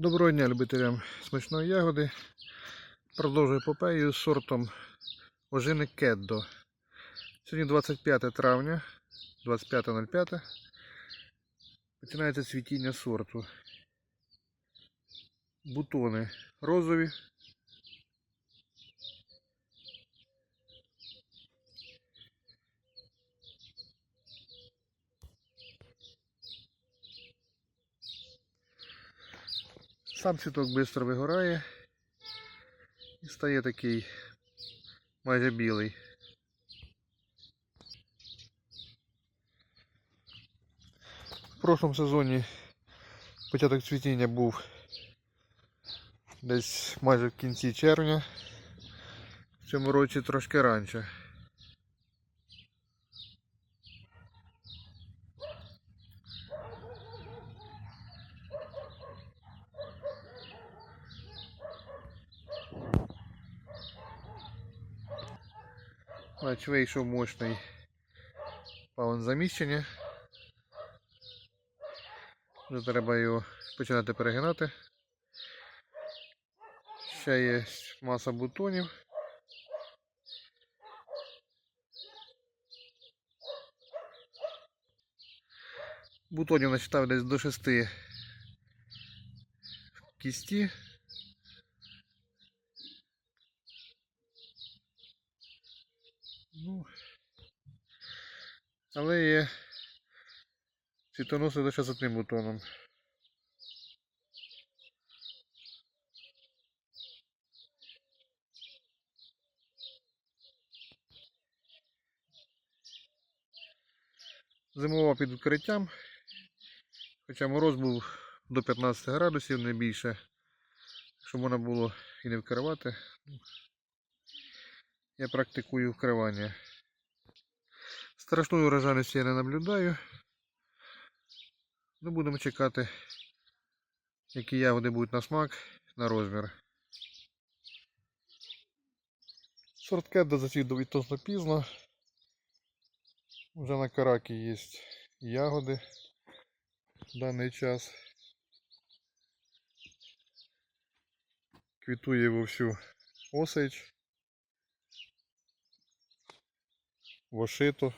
Доброго дня любителям смачної ягоди. Продовжую попею з сортом ожини Кеддо. Сьогодні 25 травня, 25.05. Починається цвітіння сорту. Бутони розові. Сам цвіток швидко вигорає і стає такий майже білий. В прошлому сезоні початок цвітіння був десь майже в кінці червня, в цьому році трошки раніше. Значить, вийшов мощний павен заміщення. Вже треба його починати перегинати. Ще є маса бутонів. Бутонів насчитав десь до 6 в кісті. Ну, але є цвітоноси лише з одним бутоном. Зимова під укриттям, хоча мороз був до 15 градусів, не більше, щоб можна було і не вкривати. Я практикую вкривання. Страшної урожайності я не наблюдаю. Ну, будемо чекати, які ягоди будуть на смак, на розмір. Сорт кедда зацвів відносно пізно. Вже на каракі є ягоди в даний час. Квітує вовсю осич. Вошито.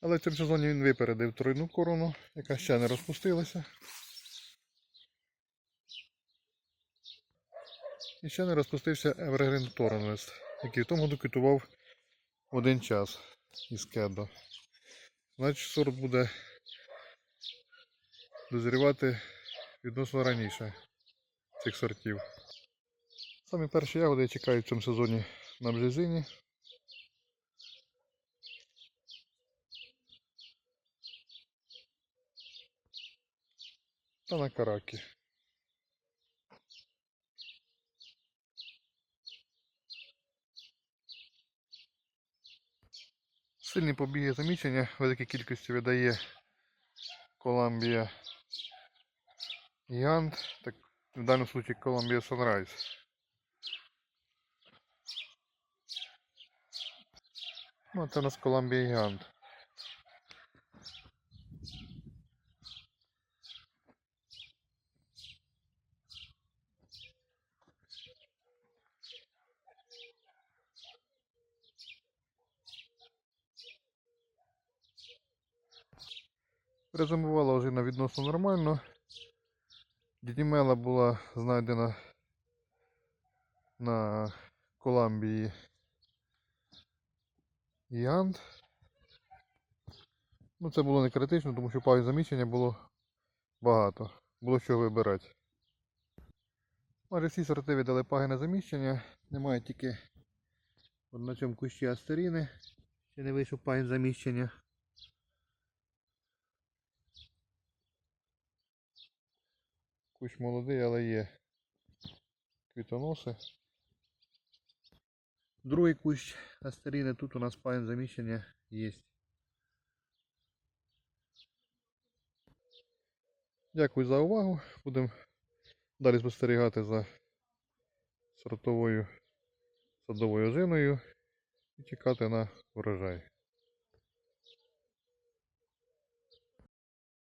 Але в цьому сезоні він випередив тройну корону, яка ще не розпустилася. І ще не розпустився Evergreen Tornlist, який в тому году квітував один час із кедо. Значить сорт буде дозрівати відносно раніше цих сортів. Самі перші ягоди я чекаю в цьому сезоні на бжезині. Та на каракі. Сильні побіги замічення великій кількості видає Коламбія Гігант, так в даному случае Columbia Sunrise. Ну, це у нас Columbia Гігант. Резумувала ожина відносно нормально. Дідімела була знайдена на Коламбії Гігант. Ну це було не критично, тому що пагін заміщення було багато. Було що вибирати. Майже всі сорти віддали пагіне заміщення. Немає тільки на цьому кущі астеріни. Ще не вийшов пагін заміщення. Кущ молодий, але є квітоноси. Другий кущ астеріни, тут у нас пагін заміщення є. Дякую за увагу. Будемо далі спостерігати за сортовою садовою ожиною і чекати на урожай.